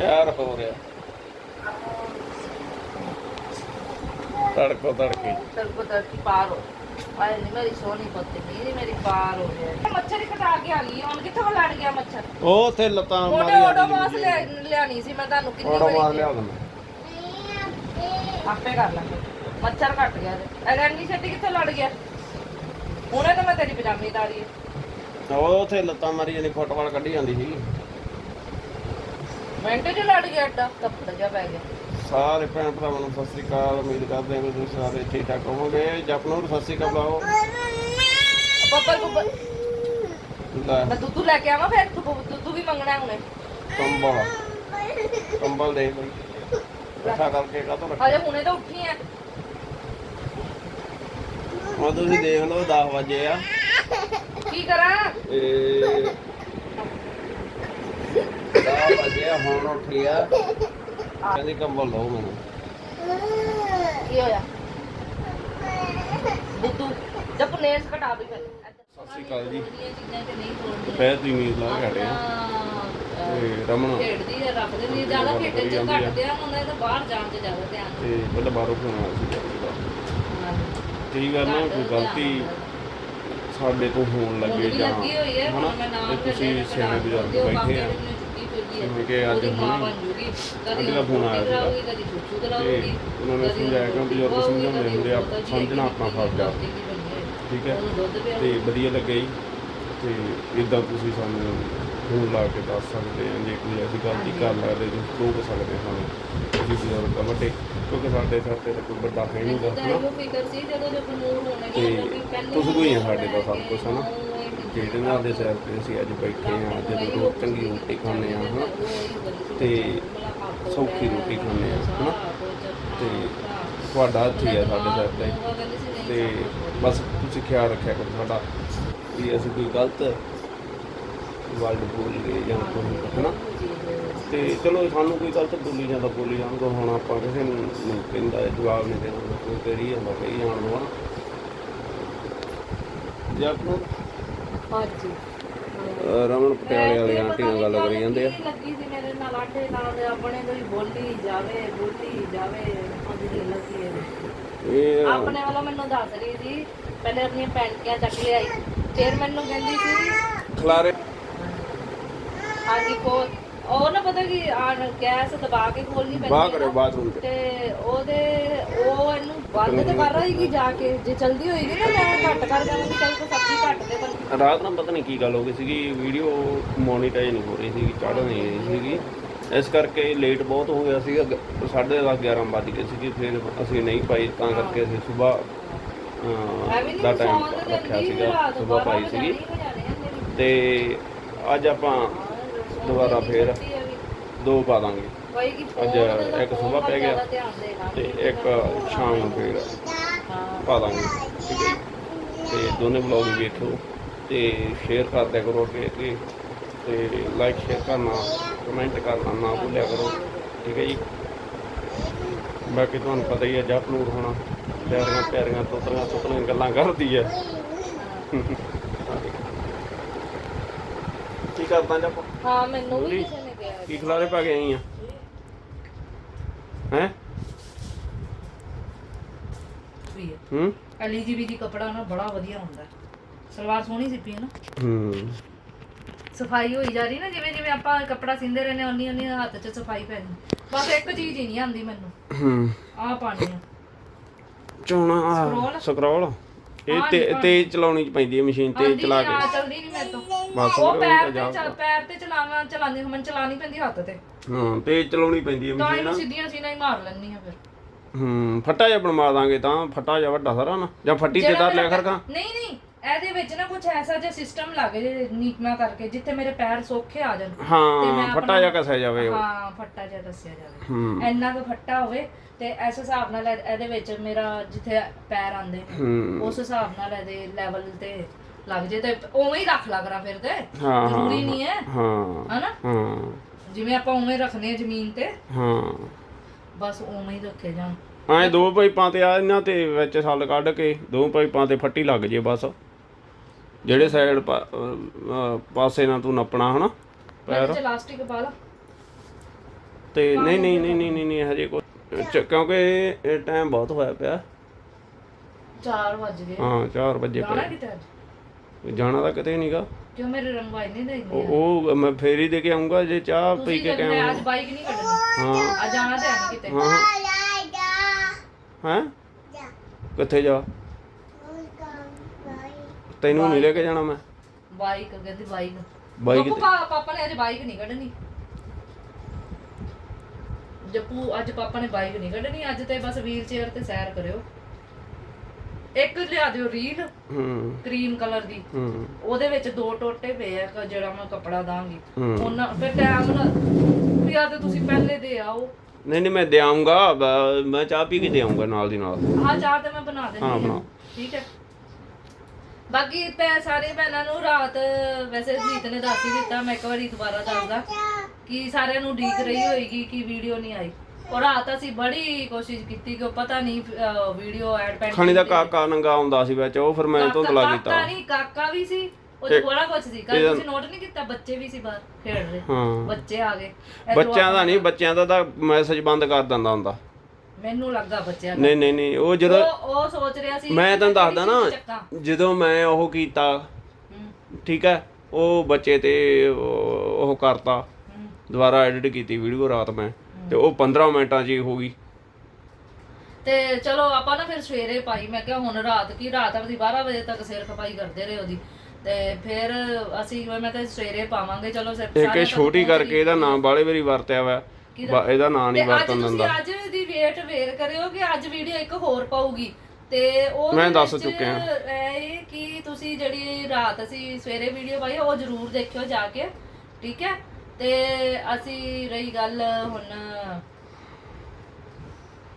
ਪਿਆਰ ਹੋ ਰਿਹਾ। ਤੜਕੋ ਤੜਕੀ। ਤੜਕੋ ਤੜਕੀ ਪਾਰ ਹੋ। ਆਏ ਨਹੀਂ ਮੇਰੀ ਸੋਹਣੀ ਪੁੱਤ ਨਹੀਂ ਮੇਰੀ ਪਾਰ ਹੋ ਗਿਆ ਮੱਛਰ ਹੀ ਕਟਾ ਕੇ ਆ ਗਈ ਹੁਣ ਕਿੱਥੋਂ ਲੜ ਗਿਆ ਮੱਛਰ? ਉਹ ਉੱਥੇ ਲੱਤਾਂ ਮੋਟੇ ਮਾਰੀ ਓਡੋ ਮਾਸ ਲਿਆਣੀ ਸੀ ਮੈਂ ਤੁਹਾਨੂੰ ਕਿੰਨੀ ਓੜੋ ਮਾਰ ਵਾਰੀ ਲਿਆ ਦਿੰਦਾ ਆਪੇ ਕਰ ਲਾਂਗੇ। ਮੱਛਰ ਘੱਟ ਗਿਆ ਤੇ ਅਗਰ ਇੰਨੀ ਛੇਤੀ ਕਿੱਥੋਂ ਲੜ ਗਿਆ? ਹੁਣੇ ਤਾਂ ਮੈਂ ਤੇਰੀ ਪਜਾਮੀ ਹੈ ਉਹ ਉੱਥੇ ਲੱਤਾਂ ਮਾਰੀ ਜਾਂਦੀ ਫੁੱਟਬਾਲ ਕੱਢੀ ਜਾਂਦੀ ਸੀ ਮਿੰਟ ਚ ਲੜ ਗਿਆ ਏਡਾ ਕੱਪੜ ਜਿਹਾ ਪੈ ਗਿਆ। ਸਾਰੇ ਭੈਣ ਭਰਾਵਾਂ ਨੂੰ ਸਤਿ ਸ੍ਰੀ ਅਕਾਲ ਉਮੀਦ ਕਰਦੇ ਹਾਂ ਕਿ ਤੁਸੀਂ ਸਾਰੇ ਠੀਕ ਠਾਕ ਹੋਵੋਗੇ। ਜਪਨੂਰ ਸਤਿ ਸ੍ਰੀ ਅਕਾਲ ਬੁਲਾਓ। ਬੱਬਲ ਬੱਬਲ ਲੈ। ਮੈਂ ਦੁੱਧ ਲੈ ਕੇ ਆਵਾਂ ਫਿਰ? ਤੂੰ ਦੁੱਧ ਵੀ ਮੰਗਣਾ ਹੁਣੇ। ਕੰਬਲ। ਕੰਬਲ ਦੇ ਬਈ। ਇਕੱਠਾ ਕਰਕੇ ਕਾਹਤੋਂ ਰੱਖਿਆ? ਹਜੇ ਹੁਣੇ ਤਾਂ ਉੱਠੀ ਐ ਹੁਣ ਤੁਸੀਂ ਦੇਖ ਲਓ 10 ਵਜੇ ਆ। ਕੀ ਕਰਾਂ? ਇਹ 10 ਵਜੇ ਹੁਣ ਉੱਠੀ ਆ। ਕਹਿੰਦੀ ਕੰਬਲ ਲਓ ਮੈਨੂੰ। ਕੀ ਹੋਇਆ? ਦੁੱਧੂ ਜਬ ਨੇਲਸ ਕਟਾ ਦੇ ਪਹਿਲੇ ਸਤਿ ਸ੍ਰੀ ਅਕਾਲ ਜੀ। ਦੁਪਹਿਰ ਦੀ ਨੀਂਦ ਲਾ ਕੇ ਹਟੇ ਆ। ਤੇ ਰਮਨ ਖੇਡਦੀ ਹੈ ਰੱਖਦੇ ਨਹੀਂ ਜ਼ਿਆਦਾ ਖੇਡਣ ਚ ਘੱਟਦੇ ਆ ਹੁਣ ਇਹ ਤਾਂ ਬਾਹਰ ਜਾਣ ਚ ਜ਼ਿਆਦਾ ਧਿਆਨ ਤੇ ਪਹਿਲਾਂ ਬਾਹਰੋਂ ਆਇਆ ਸੀ ਕਈ ਵਾਰ ਨਾ ਕੋਈ ਗਲਤੀ ਸਾਡੇ ਤੋਂ ਹੋਣ ਲੱਗੇ ਜਾਂ ਲੱਗੀ ਹੋਈ ਹੈ ਹਨਾ ਹੁਣ ਮੈਂ ਨਾਮ ਤੇ ਤੁਸੀਂ ਸਿਆਣੇ ਬਜ਼ੁਰਗ ਬੈਠੇ ਆ। ਜਿਵੇਂ ਕਿ ਅੱਜ ਹੁਣ ਆਂਟੀ ਦਾ ਫੋਨ ਆਇਆ। ਕਦੀ ਤੇ ਕਰਾਉਗੀ ਉਹਨਾਂ ਨੇ ਸਮਝਾਇਆ ਕਿ ਬਜ਼ੁਰਗ ਸਮਝਾਉਂਦੇ ਹੁੰਦੇ ਆ ਸਮਝਣਾ ਆਪਣਾ ਫਰਜ਼ ਆ। ਠੀਕ ਹੈ। ਤੇ ਵਧੀਆ ਲੱਗਿਆ ਜੀ। ਤੇ ਇਦਾਂ ਤੁਸੀਂ ਸਾਨੂੰ ਫੋਨ ਲਾ ਕੇ ਦੱਸ ਸਕਦੇ ਆ ਜੇ ਕੋਈ ਐਸੀ ਗਲਤੀ ਕਰ ਲੱਗਦੇ ਤੁਸੀਂ ਟੋਕ ਸਕਦੇ ਹੋ। ਸਾਨੂੰ ਅਸੀਂ ਬਜ਼ੁਰਗ ਵੱਡੇ ਕਿਉਂਕਿ ਸਾਡੇ ਸਿਰ ਤੇ ਕੋਈ ਵੱਡਾ ਹੈ ਨਹੀਂ ਸੀ ਹੋਣੇ ਤੇ ਤੁਸੀਂ ਕੋਈ ਆ ਸਾਡੇ ਦਾ ਸਭ ਕੁਝ ਹਨਾ? ਜਿਹੜੇ ਨਾਲ ਦੇ ਸਿਰ ਤੇ ਅਸੀਂ ਅੱਜ ਬੈਠੇ ਆ ਜਦੋਂ ਰੋਟੀ, ਚੰਗੀ ਰੋਟੀ ਖਾਂਦੇ ਆ ਹਨਾ? ਤੇ ਸੌਖੀ ਰੋਟੀ ਖਾਂਦੇ ਆ ਹਨਾ? ਤੇ ਤੁਹਾਡਾ ਹੱਥ ਹੀ ਆ ਸਾਡੇ ਸਿਰ ਤੇ। ਤੇ ਬਸ ਤੁਸੀਂ ਖਿਆਲ ਰੱਖਿਆ ਕਰੋ ਸਾਡਾ ਵੀ ਅਸੀਂ ਕੋਈ ਗਲਤ ਵਰਡ ਬੋਲ ਗਏ ਜਾਂ ਕੋਈ, ਹਨਾ? ਤੇ ਚਲੋ ਸਾਨੂੰ ਕੋਈ ਗਲਤ ਬੋਲੀ ਜਾਂਦਾ ਬੋਲੀ ਜਾਂਦਾ, ਹੁਣ ਆਪਾਂ ਕਿਸੇ ਨੂੰ ਨਹੀਂ ਕਹਿੰਦਾ, ਜਵਾਬ ਨਹੀਂ ਦੇਣਾ, ਕੋਈ ਕਰੀ ਜਾਂਦਾ, ਕਹੀ ਜਾਣ ਦੋ ਹਨਾ ਹਾਂਜੀ। ਅਹ ਰਮਨ ਪਟਿਆਲੇ ਵਾਲੀ ਆਂਟੀ ਨਾਲ ਗੱਲ ਕਰੀ ਜਾਂਦੇ ਆ। ਲੱਗੀ ਸੀ ਮੇਰੇ ਨਾਲ ਆਟੇ ਨਾਲ ਆਪਣੇ ਕੋਈ ਬੋਲੀ ਜਾਵੇ ਬੋਲੀ ਜਾਵੇ ਅੱਜ ਦੀ ਲੱਗੀ ਹੈ ਇਹ ਆਪਣੇ ਵੱਲੋਂ ਮੈਨੂੰ ਦੱਸ ਰਹੀ ਸੀ ਪਹਿਲੇ ਆਪਣੀਆਂ ਪੈਂਟੀਆਂ ਚੱਕ ਲਿਆਈ। ਫਿਰ ਮੈਨੂੰ ਕਹਿੰਦੀ ਸੀ ਖਲਾਰੇ ਹਾਂਜੀ ਕੋ ਉਹ ਨਾ ਪਤਾ ਕੀ ਆ ਗੈਸ ਦਬਾ ਕੇ ਖੋਲਣੀ ਪੈਂਦੀ ਬਾਹ ਹੈ ਕਰੇ ਨਾ। ਬਾਥਰੂਮ ਚ ਤੇ ਉਹਦੇ ਉਹ ਇਹਨੂੰ ਬੰਦ ਤੇ ਕਰ ਰਹੀ ਕਿ ਜਾ ਕੇ ਜੇ ਚਲਦੀ ਹੋਏਗੀ ਨਾ ਮੈਂ ਘੱਟ ਕਰ ਜਾਵਾਂਗੀ ਚੱਲ ਕੋ ਸਬਜ਼ੀ ਘੱਟ ਦੇ ਪਰ ਰਾਤ ਨੂੰ ਪਤਾ ਨਹੀਂ ਕੀ ਗੱਲ ਹੋ ਗਈ ਸੀਗੀ ਵੀਡੀਓ ਮੋਨੀਟਾਈਜ਼ ਨਹੀਂ ਹੋ ਰਹੀ ਸੀਗੀ ਚੜ ਨਹੀਂ ਰਹੀ ਸੀਗੀ ਇਸ ਕਰਕੇ ਲੇਟ ਬਹੁਤ ਹੋ ਗਿਆ ਸੀਗਾ ਗ- ਸਾਢੇ ਦਸ 11 ਵੱਜ ਗਏ ਸੀਗੇ ਫਿਰ ਅਸੀਂ ਨਹੀਂ ਪਾਈ ਤਾਂ ਕਰਕੇ ਅਸੀਂ ਸਵੇਰ ਦਾ ਟਾਈਮ ਰੱਖਿਆ ਸੀਗਾ ਸਵੇਰ ਪਾਈ ਸੀਗੀ। ਤੇ ਅੱਜ ਆਪਾਂ ਦੁਬਾਰਾ ਫੇਰ। ਦੋ ਪਾ ਦਾਂਗੇ। ਅੱਜ ਇੱਕ ਵੱਲ ਪੈ ਗਿਆ ਤੇ ਇੱਕ ਸ਼ਾਮ ਨੂੰ ਫੇਰ ਪਾ ਦਾਂਗੇ ਠੀਕ ਹੈ? ਤੇ ਦੋਨੇ ਵਲੌਗ ਵੇਖੋ ਤੇ ਸ਼ੇਅਰ ਕਰ ਦਿਆ ਕਰੋ ਅੱਗੇ ਅੱਗੇ। ਤੇ ਲਾਈਕ ਸ਼ੇਅਰ ਕਰਨਾ ਕਮੈਂਟ ਕਰਨਾ ਨਾ ਭੁੱਲਿਆ ਕਰੋ ਠੀਕ ਹੈ ਜੀ। ਬਾਕੀ ਤੁਹਾਨੂੰ ਪਤਾ ਹੀ ਹੈ ਜਪ ਨੂਰ ਹੋਣਾ ਪਿਆਰੀਆਂ ਪਿਆਰੀਆਂ ਤੋਤਰੀਆਂ ਤੋਤਰੀਆਂ ਗੱਲਾਂ ਕਰਦੀ ਹੈ। ਕੀ ਕਰਦਾ ਜਪ ਹਾਂ ਮੈਨੂੰ ਵੀ ਬੋਲੀ। ਕਿਸੇ ਨੇ ਕਿਹਾ ਕੀ ਖਲਾਰੇ ਪਾ ਕੇ ਆਈ ਆ? ਹੈ? ਵੀ ਹੈ। ਹੂੰ ਐਲਜੀਬੀ ਦੀ ਕਪੜਾ ਨਾ ਬੜਾ ਵਧੀਆ ਹੁੰਦਾ। ਹੈ। ਸਲਵਾਰ ਸੋਹਣੀ ਸਿੱਪੀ ਹੈ ਨਾ। ਹੂੰ। ਸਫ਼ਾਈ ਹੋਈ ਜਾ ਰਹੀ ਨਾ ਜਿਵੇਂ ਜਿਵੇਂ ਆਪਾਂ ਕਪੜਾ ਸਿੰਦੇ ਰਹਿੰਦੇ ਉਨੀ ਉਨੀ ਹੱਥ 'ਚ ਸਫ਼ਾਈ ਪੈਂਦੀ ਬਸ ਇੱਕ ਚੀਜ਼ ਹੀ ਨਹੀਂ ਆਉਂਦੀ ਮੈਨੂੰ। ਹੂੰ। ਆਹ ਪਾਣੀ ਆ। ਚੋਣਾ? ਸਕਰੋਲ। ਇਹ ਤੇ। ਤੇਜ਼ ਚਲਾਉਣੀ ਪੈਂਦੀ ਹੈ ਮਸ਼ੀਨ ਤੇਜ਼ ਆਉਂਦੀ ਚਲਾ ਨਹੀਂ ਆ ਕੇ ਚਲਦੀ ਨਹੀਂ ਮੇਰੇ ਤੋਂ। ਬਸ ਉਹ ਪੈਰ ਤੇ ਚੱਲ ਪੈਰ ਤੇ ਚਲਾਵਾਂ ਚਲਾਉਂਦੀ ਮੈਨੂੰ ਚਲਾਣੀ ਪੈਂਦੀ ਹੱਥ ਤੇ। ਹਾਂ ਤੇਜ਼ ਚਲਾਉਣੀ ਪੈਂਦੀ ਹੈ ਤਾਂ ਮਸ਼ੀਨ ਇਹਨੂੰ ਸਿੱਧੀਆਂ ਸੀਨਾ ਹੀ ਮਾਰ ਲੈਣੀ ਆ ਫਿਰ। ਹੂੰ ਫੱਟਾ ਜਿਹਾ ਬਣਵਾ ਦਾਂਗੇ ਤਾਂ ਫੱਟਾ ਜਿਹਾ ਵੱਡਾ ਸਾਰਾ ਨਾ। ਜਾਂ ਫੱਟੀ ਤੇ ਜਿਹੜਾ ਦਰ ਲਿਆ ਮੇਰਾ- ਕਰਗਾ ਨਹੀਂ ਨਹੀਂ ਇਹਦੇ ਵਿੱਚ ਨਾ ਕੁਝ ਐਸਾ ਜਿਹਾ ਸਿਸਟਮ ਲੱਗ ਜੇ ਨੀਕਮਾ ਕਰਕੇ ਜਿੱਥੇ ਮੇਰੇ ਪੈਰ ਸੌਖੇ ਆ ਜਾਣ। ਤੇ ਮੈਂ ਹਾਂ ਆਪਣਾ- ਫੱਟਾ ਜਿਹਾ ਕਸਿਆ ਜਾਵੇ ਉਹ। ਹਾਂ ਫੱਟਾ ਜਿਹਾ ਦੱਸਿਆ ਜਾਵੇ। ਹੂੰ। ਇੰਨਾ ਕੁ ਫੱਟਾ ਹੋਵੇ ਤੇ ਇਸ ਹਿਸਾਬ ਨਾਲ ਇਹ- ਇਹਦੇ ਵਿੱਚ ਮੇਰਾ ਜਿੱਥੇ ਪੈਰ ਆਂਦੇ ਹੂੰ। ਉਸ ਹਿਸਾਬ ਨਾਲ ਇਹਦੇ ਲੈਵਲ ਤੇ ਲੱਗ ਜੇ ਤੇ ਉਵੇਂ ਹੀ ਰੱਖ ਲਾ ਕਰਾਂ ਫਿਰ ਤੇ। ਹਾਂ ਜ਼ਰੂਰੀ ਨਹੀਂ ਹੈ। ਹਾਂ ਹਨਾ? ਹਾਂ। ਜਿਵੇਂ ਆਪਾਂ ਉਵੇਂ ਰੱਖਨੇ ਆ ਜ਼ਮੀਨ ਤੇ। ਹਾਂ। ਬਸ ਉਵੇਂ ਹੀ ਰੱਖੇ ਜਾਣ। ਐ ਦੋ ਪਾਈਪਾਂ ਤੇ ਆ ਇਹਨਾਂ ਤੇ ਵਿੱਚ ਛੱਲ ਕੱਢ ਕੇ ਦੋ ਪਾਈਪਾਂ ਤੇ ਫੱਟੀ ਲੱਗ ਜੇ ਬਸ। ਜਿਹੜੇ ਸਾਈਡ ਪਾਸੇ ਨਾਲ ਤੂੰ ਨੱਪਣਾ ਹਨਾ ਪੈਰ। ਮੈਂ ਚ ਇਲਾਸਟਿਕ ਪਾ ਲਾ। ਤੇ ਨਹੀਂ ਨਹੀਂ ਨਹੀਂ ਨਹੀਂ ਨਹੀਂ ਹਜੇ ਕੋ ਕਿਉਂਕਿ ਇਹ ਟਾਈਮ ਬਹੁਤ ਹੋਇਆ ਪਿਆ। 4 ਵਜ ਗਏ। ਹਾਂ 4 ਵਜੇ ਪਏ। ਜਾਣਾ ਤਾਂ ਕਿਤੇ ਨਹੀਂਗਾ ਕਿਉਂ ਮੇਰੇ ਰੰਗਵਾਈ ਨਹੀਂ ਦੇਂਦੇ ਉਹ ਮੈਂ ਫੇਰੀ ਦੇ ਕੇ ਆਉਂਗਾ ਜੇ ਚਾਹ ਪੀ ਕੇ ਕਹਿੰਦੇ ਕਹਿ ਅੱਜ ਬਾਈਕ ਨਹੀਂ ਕੱਢਣੀ। ਹਾਂ। ਅੱਜ ਜਾਣਾ ਤੇ ਹੈ ਨਹੀਂ ਕਿਤੇ। ਹਾਂ। ਹਾਂ? ਕਿੱਥੇ ਜਾ? ਤੈਨੂੰ ਨਹੀਂ ਲੈ ਕੇ ਜਾਣਾ ਮੈਂ। ਬਾਈਕ ਕਹਿੰਦੀ ਬਾਈਕ ਬਾਈਕ ਪਾਪਾ ਨੇ ਅੱਜ ਬਾਈਕ ਨਹੀਂ ਕੱਢਣੀ। ਜੱਪੂ ਅੱਜ ਪਾਪਾ ਨੇ ਬਾਈਕ ਨਹੀਂ ਕੱਢਣੀ। ਅੱਜ ਤੇ ਬਸ ਵੀਲ ਚੇਅਰ ਤੇ ਸੈਰ ਕਰਿਓ। ਇੱਕ ਲਿਆ ਦਿਓ ਰੀਲ ਹੂੰ। ਕਰੀਮ ਕਲਰ ਦੀ। ਹੂੰ। ਉਹਦੇ ਵਿੱਚ ਦੋ ਟੋਟੇ ਪਏ ਆ ਕ- ਜਿਹੜਾ ਮੈਂ ਕੱਪੜਾ ਦਾਂਗੀ। ਉਹਨਾਂ ਫਿਰ ਟਾਈਮ ਨਾਲ ਵੀ ਆ ਤੇ ਤੁਸੀਂ ਪਹਿਲੇ ਦੇ ਆਓ। ਨਹੀਂ ਨਹੀਂ ਮੈਂ ਦੇ ਆਉਂਗਾ ਬ- ਮੈਂ ਚਾਹ ਪੀ ਕੇ ਦੇ ਆਉਂਗਾ ਨਾਲ ਦੀ ਨਾਲ। ਆਹ ਚਾਹ ਤੇ ਮੈਂ ਬਣਾ ਹਾਂ, ਬਣਾ। ਠੀਕ ਹੈ। ਬਾਕੀ ਪੈ ਸਾਰੇ ਭੈਣਾਂ ਨੂੰ ਰਾਤ ਵੈਸੇ ਜੀਤ ਨੇ ਦੱਸ ਹੀ ਦਿੱਤਾ ਮੈਂ ਇੱਕ ਵਾਰੀ ਦੁਬਾਰਾ ਦੱਸਦਾ ਕਿ ਸਾਰਿਆਂ ਨੂੰ ਡੀਕ ਰਹੀ ਹੋਏਗੀ ਕਿ ਵੀਡੀਓ ਨਹੀਂ ਆਈ। ਔਰ ਰਾਤ ਅਸੀਂ ਬੜੀ ਕੋਸ਼ਿਸ਼ ਕੀਤੀ ਕਿ ਉਹ ਪਤਾ ਨਹੀਂ ਵੀਡੀਓ ਐਡ ਪੈਂਟ ਖਾਣੀ ਦਾ ਕਾਕਾ ਨੰਗਾ ਆਉਂਦਾ ਸੀ ਵਿੱਚ ਉਹ ਫਿਰ ਮੈਂ ਧੁੰਦਲਾ ਕੀਤਾ। ਕਾਕਾ ਨਹੀਂ ਕਾਕਾ ਵੀ ਸੀ ਉਹ ਬੜਾ ਕੁਝ ਸੀ। ਕੱਲ ਤੁਸੀਂ ਨੋਟ ਨਹੀਂ ਕੀਤਾ ਬੱਚੇ ਵੀ ਸੀ ਬਾਹਰ ਖੇਡ ਰਹੇ। ਹਾਂ। ਬੱਚੇ ਆ ਗਏ। ਬੱਚਿਆਂ ਦਾ ਨਹੀਂ ਬੱਚਿਆਂ ਦਾ ਤਾਂ ਮੈਸੇਜ ਬੰਦ ਕਰ ਦਿੰਦਾ ਹੁੰਦਾ। ਮੈਨੂੰ ਲੱਗਾ ਬੱਚਿਆਂ ਦਾ। ਨਹੀਂ ਨਹੀਂ ਨਹੀਂ ਉਹ ਜਦੋਂ ਉਹ ਉਹ ਸੋਚ ਰਿਹਾ ਸੀ ਮੈਂ ਤੁਹਾਨੂੰ ਦੱਸਦਾ। ਨਾ ਜਦੋਂ ਮੈਂ ਉਹ ਕੀਤਾ ਠੀਕ ਹੈ ਉਹ ਬੱਚੇ ਤੇ ਉਹ ਉਹ ਕਰਤਾ। ਦੁਬਾਰਾ ਐਡਿਟ ਕੀਤੀ ਵੀਡੀਓ ਰਾਤ ਮੈਂ। ਤੇ ਉਹ 15 ਮਿੰਟਾਂ 'ਚ ਹੀ ਹੋ ਗਈ। ਤੇ ਚਲੋ ਆਪਾਂ ਨਾ ਫਿਰ ਸਵੇਰੇ ਪਾਈ ਮੈਂ ਕਿਹਾ ਹੁਣ ਰਾਤ ਕੀ ਰਾਤ ਅਸੀਂ 12 ਵਜੇ ਤੱਕ ਸਿਰ ਖਪਾਈ ਕਰਦੇ ਰਹੇ ਉਹਦੀ। ਤੇ ਫਿਰ ਅਸੀਂ ਮੈਂ ਕਿਹਾ ਸਵੇਰੇ ਪਾਵਾਂਗੇ ਚਲੋ ਸਿਰ ਇੱਕ ਇਹ ਛੋਟੀ ਕਰਕੇ ਇਹਦਾ ਨਾਮ ਬਾਲੇ ਵਾਰੀ ਵਰਤਿਆ ਹੋਇਆ ਇਹਦਾ ਨਾਂ ਨਹੀਂ ਵਰਤਣ ਦਿੰਦਾ। ਅੱਜ ਦੀ ਵੇਟ ਵੇਰ ਕਰਿਓ ਕਿ ਅੱਜ ਵੀਡੀਓ ਇੱਕ ਹੋਰ ਪਾਊਗੀ। ਤੇ ਉਹ ਮੈਂ ਦੇ ਦੱਸ ਚੁੱਕਿਆ। ਇਹ ਕਿ ਤੁਸੀਂ ਜਿਹੜੀ ਰਾਤ ਅਸੀਂ ਸਵੇਰੇ ਵੀਡੀਓ ਪਾਈ ਉਹ ਜ਼ਰੂਰ ਦੇਖਿਓ ਜਾ ਕੇ ਠੀਕ ਹੈ? ਤੇ ਅਸੀਂ ਰਹੀ ਗੱਲ ਹੁਣ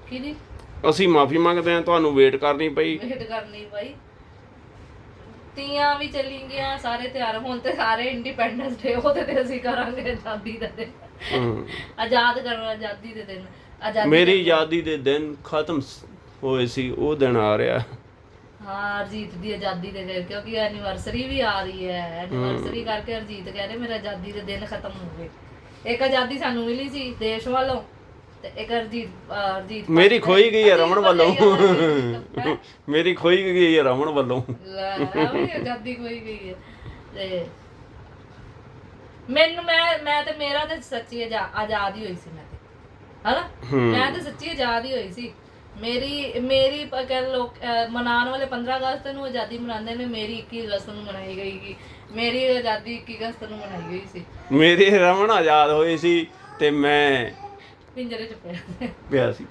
ਕਿਹਦੀ? ਅਸੀਂ ਮਾਫੀ ਮੰਗਦੇ ਹਾਂ ਤੁਹਾਨੂੰ ਵੇਟ ਕਰਨੀ ਪਈ। ਵੇਟ ਕਰਨੀ ਬਾਈ ਤੀਆਂ ਵੀ ਚਲੀ ਗਈਆਂ ਸਾਰੇ ਤਿਆਰ ਹੁਣ ਤੇ ਸਾਰੇ ਇੰਡੀਪੈਂਡੈਂਸ ਡੇ ਉਹਦੇ ਤੇ ਅਸੀਂ ਕਰਾਂਗੇ ਆਜ਼ਾਦੀ ਦਾ ਦਿਨ। ਆਜ਼ਾਦ ਕਰਨਾ ਆਜ਼ਾਦੀ ਦੇ ਦਿਨ ਆਜ਼ਾਦੀ ਮੇਰੀ ਆਜ਼ਾਦੀ ਦੇ ਦਿਨ ਖਤਮ ਸ- ਹੋਏ ਸੀ ਉਹ ਦਿਨ ਆ ਰਿਹਾ। ਹਾਂ ਅਰਜੀਤ ਦੀ ਆਜ਼ਾਦੀ ਦੇ ਦਿਨ ਕਿਉਂਕਿ ਐਨੀਵਰਸਰੀ ਵੀ ਆ ਰਹੀ ਹੈ। ਐਨੀਵਰਸਰੀ ਕਰਕੇ ਅਰਜੀਤ ਕਹਿ ਰਹੇ ਮੇਰਾ ਆਜ਼ਾਦੀ ਦੇ ਦਿਨ ਖਤਮ ਹੋ ਗਏ। ਇੱਕ ਆਜ਼ਾਦੀ ਸਾਨੂੰ ਮਿਲੀ ਸੀ ਦੇਸ਼ ਵੱਲੋਂ ਤੇ ਇੱਕ ਅਰਜੀਤ ਅਰਜੀਤ ਮੇਰੀ ਖੋਈ ਗਈ ਹੈ ਰਮਨ ਵੱਲੋਂ? ਮੇਰੀ ਖੋਈ ਗਈ ਹੈ ਰਮਨ ਵੱਲੋਂ। ਲੈ ਆਜ਼ਾਦੀ ਕੋਈ ਗਈ ਹੈ। ਤੇ ਮੈਨੂੰ ਮੈਂ ਮੈਂ ਤੇ ਮੇਰਾ ਤੇ ਸੱਚੀ ਆਜ਼ਾ- ਆਜ਼ਾਦ ਹੀ ਹੋਈ ਸੀ ਮੈਂ ਤੇ। ਹਨਾ? ਮੈਂ ਤੇ ਸੱਚੀ ਆਜ਼ਾਦ ਹੀ ਹੋਈ ਸੀ। ਮੇਰੀ ਮੇਰੀ ਕਹਿ ਲੋਕ ਅਹ ਮਨਾਉਣ ਵਾਲੇ 15 ਅਗਸਤ ਨੂੰ ਆਜ਼ਾਦੀ ਮਨਾਉਂਦੇ ਨੇ ਮੇਰੀ 21 ਅਗਸਤ ਨੂੰ ਮਨਾਈ ਗਈ ਗੀ। ਮੇਰੀ ਆਜ਼ਾਦੀ 21 ਅਗਸਤ ਨੂੰ ਮਨਾਈ ਗਈ ਸੀ। ਮੇਰੇ ਰਮਨ ਆਜ਼ਾਦ ਹੋਏ ਸੀ ਤੇ ਮੈਂ ਪਿੰਜਰੇ ਚ ਪਿਆ। ਪਿਆ ਸੀ।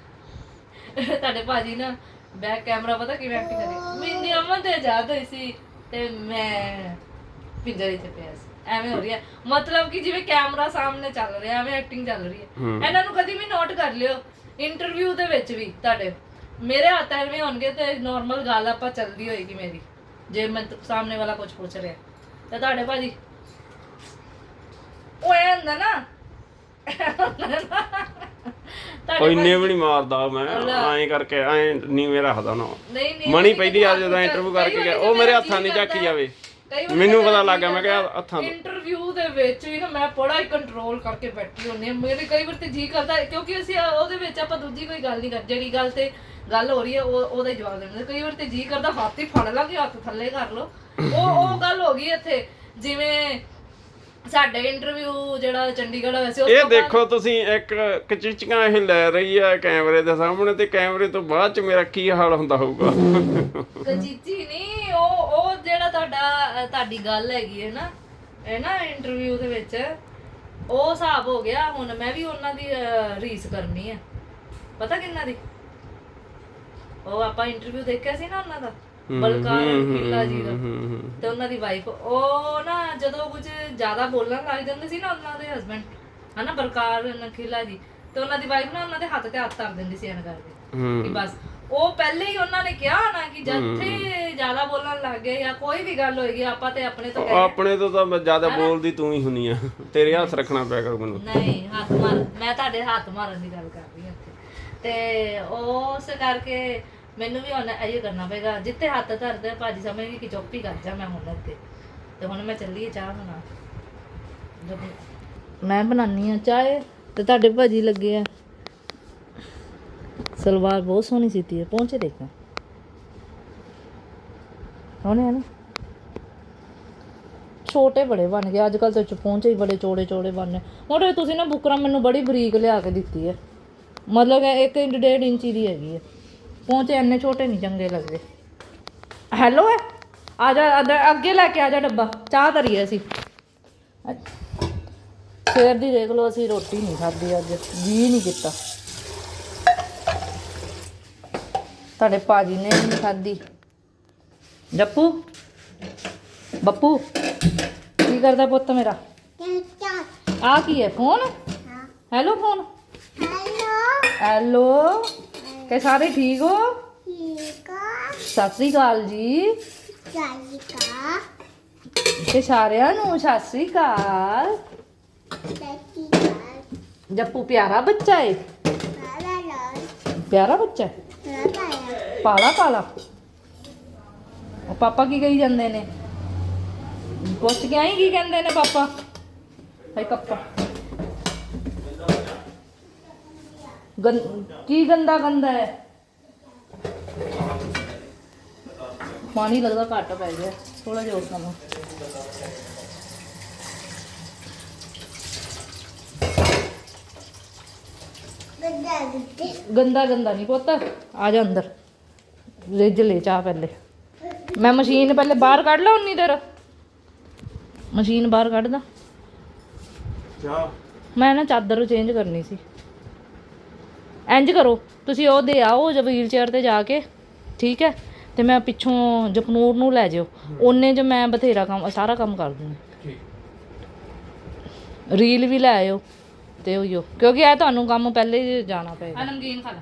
ਤੁਹਾਡੇ ਭਾਜੀ ਨਾ ਬੈਕ ਕੈਮਰਾ ਪਤਾ ਕਿਵੇਂ ਐਕਟਿੰਗ ਕਰੀ? ਮੇਰੀ ਅਮਨ ਤੇ ਆਜ਼ਾਦ ਹੋਈ ਸੀ ਤੇ ਮੈਂ ਪਿੰਜਰੇ 'ਚ ਪਿਆ ਸੀ। ਐਵੇਂ ਹੋ ਰਹੀ ਹੈ। ਮਤਲਬ ਕਿ ਜਿਵੇਂ ਕੈਮਰਾ ਸਾਹਮਣੇ ਚੱਲ ਰਿਹਾ ਐਵੇਂ ਐਕਟਿੰਗ ਚੱਲ ਰਹੀ ਹੈ। ਇਹਨਾਂ ਨੂੰ ਕਦੀ ਵੀ ਨੋਟ ਕਰ ਲਿਓ। ਇੰਟਰਵਿਊ ਦੇ ਵਿੱਚ ਵੀ ਤੁਹਾਡੇ ਮੇਰੇ ਹੱਥ ਐਵੇਂ ਹੋਣਗੇ ਤੇ ਨਾਰਮਲ ਗੱਲ ਆਪਾਂ ਚੱਲਦੀ ਹੋਏਗੀ ਮੇਰੀ ਜੇ ਮੈਂ ਸਾਹਮਣੇ ਵਾਲਾ ਕੁਝ ਪੁੱਛ ਰਿਹਾ। ਤੇ ਤੁਹਾਡੇ ਭਾਜੀ ਉਹ ਐ ਹੁੰਦਾ ਨਾ ਉਹ ਇੰਨੇ ਵੀ ਨਹੀਂ ਮਾਰਦਾ ਮੈਂ ਐਂ ਕਰਕੇ ਐਂ ਨਹੀਂ ਮੇਰਾ ਰੱਖਦਾ ਨਾ। ਨਹੀਂ ਨਹੀਂ ਮਣੀ ਪਹਿਲੀ ਵਾਰ ਜਦੋਂ ਇੰਟਰਵਿਊ ਕਰਕੇ ਗਿਆ ਉਹ ਮੇਰੇ ਹੱਥਾਂ ਨਹੀਂ ਝਾਕੀ ਜਾਵੇ। ਮੈਨੂੰ ਪਤਾ ਲੱਗ ਗਿਆ ਮੈਂ ਕਿਹਾ ਹੱਥਾਂ ਤੋਂ। ਇੰਟਰਵਿਊ ਦੇ ਵਿੱਚ ਵੀ ਨਾ ਮੈਂ ਬੜਾ ਹੀ ਕੰਟਰੋਲ ਕਰਕੇ ਬੈਠੀ ਹੁੰਦੀ ਹਾਂ। ਮੇਰੇ ਕਈ ਵਾਰ ਤੇ ਜੀ ਕਰਦਾ ਕਿਉਂਕਿ ਅਸੀਂ ਉਹਦੇ ਵਿੱਚ ਆਪਾਂ ਦੂਜੀ ਕੋਈ ਗੱਲ ਨਹੀਂ ਕਰ ਜਿਹੜੀ ਗੱਲ ਤੇ ਗੱਲ ਹੋ ਰਹੀ ਹੈ ਉਹ ਉਹਦਾ ਹੀ ਜਵਾਬ ਦੇਣਾ। ਕਈ ਵਾਰ ਤੇ ਜੀ ਕਰਦਾ ਹੱਥ ਹੀ ਫੜ ਲਾਂਗੇ ਹੱਥ ਥੱਲੇ ਕਰ ਲਓ। ਉਹ ਉਹ ਗੱਲ ਹੋ ਗਈ ਇੱਥੇ। ਜਿਵੇਂ ਸਾਡੇ ਇੰਟਰਵਿਊ ਜਿਹੜਾ ਚੰਡੀਗੜ੍ਹ ਹੋਇਆ ਸੀ ਉਸ ਇਹ ਤੋਂ ਬਾਅਦ- ਦੇਖੋ ਤੁਸੀਂ ਇੱਕ ਕਚਿਚੀਆਂ ਇਹ ਲੈ ਰਹੀ ਆ ਕੈਮਰੇ ਦੇ ਸਾਹਮਣੇ ਤੇ ਕੈਮਰੇ ਤੋਂ ਬਾਅਦ ਚ ਮੇਰਾ ਕੀ ਹਾਲ ਹੁੰਦਾ ਹੋਊਗਾ? ਕਜੀਤੀ ਨਹੀਂ ਉਹ ਉਹ ਜਿਹੜਾ ਤੁਹਾਡਾ ਤੁਹਾਡੀ ਗੱਲ ਹੈਗੀ ਹੈ ਨਾ ਇਹ ਨਾ ਇੰਟਰਵਿਊ ਦੇ ਵਿੱਚ ਉਹ ਹਿਸਾਬ ਹੋ ਗਿਆ ਹੁਣ ਮੈਂ ਵੀ ਉਹਨਾਂ ਦੀ ਰੀਸ ਕਰਨੀ ਹੈ। ਪਤਾ ਕਿੰਨਾ ਦੀ? ਉਹ ਆਪਾਂ ਇੰਟਰਵਿਊ ਦੇਖਿਆ ਸੀ ਨਾ ਉਹਨਾਂ ਦਾ? ਬਲਕਾਰ ਖਿੱਲਾ ਜੀ ਦਾ। ਤੇ ਉਹਨਾਂ ਦੀ ਵਾਈਫ ਉਹ ਨਾ ਜਦੋਂ ਕੁਝ ਜ਼ਿਆਦਾ ਬੋਲਣ ਲੱਗ ਜਾਂਦੇ ਸੀ ਨਾ ਉਹਨਾਂ ਦੇ ਹਸਬੰਡ ਹਨਾ ਬਲਕਾਰ ਨਖੀਲਾ ਜੀ ਤੇ ਉਹਨਾਂ ਦੀ ਵਾਈਫ ਨਾ ਉਹਨਾਂ ਦੇ ਹੱਥ ਤੇ ਹੱਥ ਧਰ ਦਿੰਦੀ ਸੀ ਐਨ ਕਰਕੇ ਕਿ ਬਸ। ਉਹ ਪਹਿਲੇ ਹੀ ਉਹਨਾਂ ਨੇ ਕਿਹਾ ਨਾ ਕਿ ਜਿੱਥੇ ਜ਼ਿਆਦਾ ਬੋਲਣ ਲੱਗ ਗਏ ਜਾਂ ਕੋਈ ਵੀ ਗੱਲ ਹੋਏਗੀ ਆਪਾਂ ਤੇ ਆਪਣੇ ਤੋਂ ਕਹਿ ਆਪਣੇ ਤੋਂ ਤਾਂ ਜ਼ਿਆਦਾ ਬੋਲਦੀ ਤੂੰ ਹੀ ਹੁੰਨੀ ਆ। ਤੇਰੇ ਹੱਥ ਰੱਖਣਾ ਪਿਆ ਕਰ ਮੈਨੂੰ। ਨਹੀਂ ਹੱਥ ਮਾਰ ਮੈਂ ਤੁਹਾਡੇ ਹੱਥ ਮਾਰਨ ਦੀ ਗੱਲ ਕਰ ਰਹੀ ਹਾਂ ਤੇ ਉਸ ਕਰਕੇ ਮੈਨੂੰ ਵੀ ਹੁਣ ਇਹ ਕਰਨਾ ਪਏਗਾ ਜਿੱਥੇ ਹੱਥ ਧਰਦੇ ਆ, ਭਾਜੀ ਸਮਝਣਗੇ ਕਿ ਚੁੱਪ ਹੀ ਕਰ ਜਾ ਮੈਂ ਹੁਣ ਇੱਥੇ। ਤੇ ਹੁਣ ਮੈਂ ਚੱਲੀ ਆ ਚਾਹ ਬਣਾ। ਮੈਂ ਬਣਾਨੀ ਆ ਚਾਹ ਤੇ ਤੁਹਾਡੇ ਭਾਜੀ ਲੱਗੇ ਆ। ਸਲਵਾਰ ਬਹੁਤ ਸੋਹਣੀ ਸੀਤੀ ਹੈ ਪਹੁੰਚੇ ਦੇਖੋ। ਸੋਹਣੇ ਆ ਨਾ? ਛੋਟੇ ਬੜੇ ਬਣ ਗਏ ਅੱਜ ਕੱਲ ਤੇ ਚ ਪਹੁੰਚੇ ਹੀ ਬੜੇ ਚੋੜੇ ਚੌੜੇ ਬਣਨੇ। ਹੁਣ ਤੁਸੀਂ ਨਾ ਬੁਕਰਮ ਮੈਨੂੰ ਬੜੀ ਬਰੀਕ ਲਿਆ ਕੇ ਦਿੱਤੀ ਹੈ ਮਤਲਬ ਇਹ ਇੱਕ ਇੰਚ ਡੇਢ ਇੰਚੀ ਦੀ ਹੈਗੀ ਹੈ ਪਹੁੰਚੇ ਇੰਨੇ ਛੋਟੇ ਨਹੀਂ ਚੰਗੇ ਲੱਗਦੇ। ਹੈਲੋ ਹੈ? ਆ ਜਾ ਅੱਗੇ ਲੈ ਕੇ ਆ ਜਾ ਡੱਬਾ। ਚਾਹ ਧਰੀ ਅਸੀਂ। ਸਵੇਰ ਦੀ ਦੇਖ ਲਓ ਅਸੀਂ ਰੋਟੀ ਨਹੀਂ ਖਾਧੀ ਅੱਜ। ਜੀ ਨਹੀਂ ਕੀਤਾ। ਤੁਹਾਡੇ ਭਾਜੀ ਨੇ ਵੀ ਨਹੀਂ ਖਾਧੀ। ਜੱਪੂ? ਬੱਪੂ? ਕੀ ਕਰਦਾ ਪੁੱਤ ਮੇਰਾ? ਆ ਕੀ ਹੈ ਫੋਨ? Hello phone? ਹੈਲੋ ਕਿ ਸਾਰੇ ਠੀਕ ਹੋ? ਸਤਿ ਸ੍ਰੀ ਅਕਾਲ ਜੀ। ਤੇ ਸਾਰਿਆਂ ਨੂੰ ਸਤਿ ਸ੍ਰੀ ਅਕਾਲ। ਜੱਪੂ ਪਿਆਰਾ ਬੱਚਾ ਏ? ਪਿਆਰਾ ਬੱਚਾ? ਪਾਲਾ ਪਾਲਾ। ਉਹ ਪਾਪਾ ਕੀ ਕਹੀ ਜਾਂਦੇ ਨੇ? ਪੁੱਛ ਕੇ ਆਈ ਕੀ ਕਹਿੰਦੇ ਨੇ ਪਾਪਾ? ਹਾਈ ਕੱਪਾ ਗੰ ਕੀ ਗੰਦਾ ਗੰਦਾ ਹੈ? ਪਾਣੀ ਲੱਗਦਾ ਘੱਟ ਪੈ ਗਿਆ ਥੋੜਾ ਜਿਹਾ ਹੋਰ ਕੰਮ ਗੰਦਾ ਗੰਦਾ ਨਹੀਂ ਪੁੱਤ ਆ ਜਾ ਅੰਦਰ। ਰਿੱਝ ਲੈ ਚਾਹ ਪਹਿਲੇ। ਮੈਂ ਮਸ਼ੀਨ ਪਹਿਲੇ ਬਾਹਰ ਕੱਢ ਲਾ ਉਨੀ ਦੇਰ। ਮਸ਼ੀਨ ਬਾਹਰ ਕੱਢਦਾ ਚਾਹ। ਮੈਂ ਨਾ ਚਾਦਰ ਚੇਂਜ ਕਰਨੀ ਸੀ। ਇੰਜ ਕਰੋ ਤੁਸੀਂ ਉਹ ਦੇ ਆਓ ਜੇ ਵੀਲ ਚੇਅਰ ਤੇ ਜਾ ਕੇ ਠੀਕ ਹੈ? ਤੇ ਮੈਂ ਪਿੱਛੋਂ ਜਪਨੂਰ ਨੂੰ ਲੈ ਜਿਓ। ਉਹਨੇ ਚ ਮੈਂ ਬਥੇਰਾ ਕੰਮ ਸਾਰਾ ਕੰਮ ਕਰ ਦੂੰਗੀ ਠੀਕ। ਰੀਲ ਵੀ ਲੈ ਆਇਓ ਤੇ ਉਹੀਓ ਕਿਉਂਕਿ ਇਹ ਤੁਹਾਨੂੰ ਕੰਮ ਪਹਿਲੇ ਹੀ ਜਾਣਾ ਪਏਗਾ। ਆ ਨਮਕੀਨ ਖਾ ਲੈ।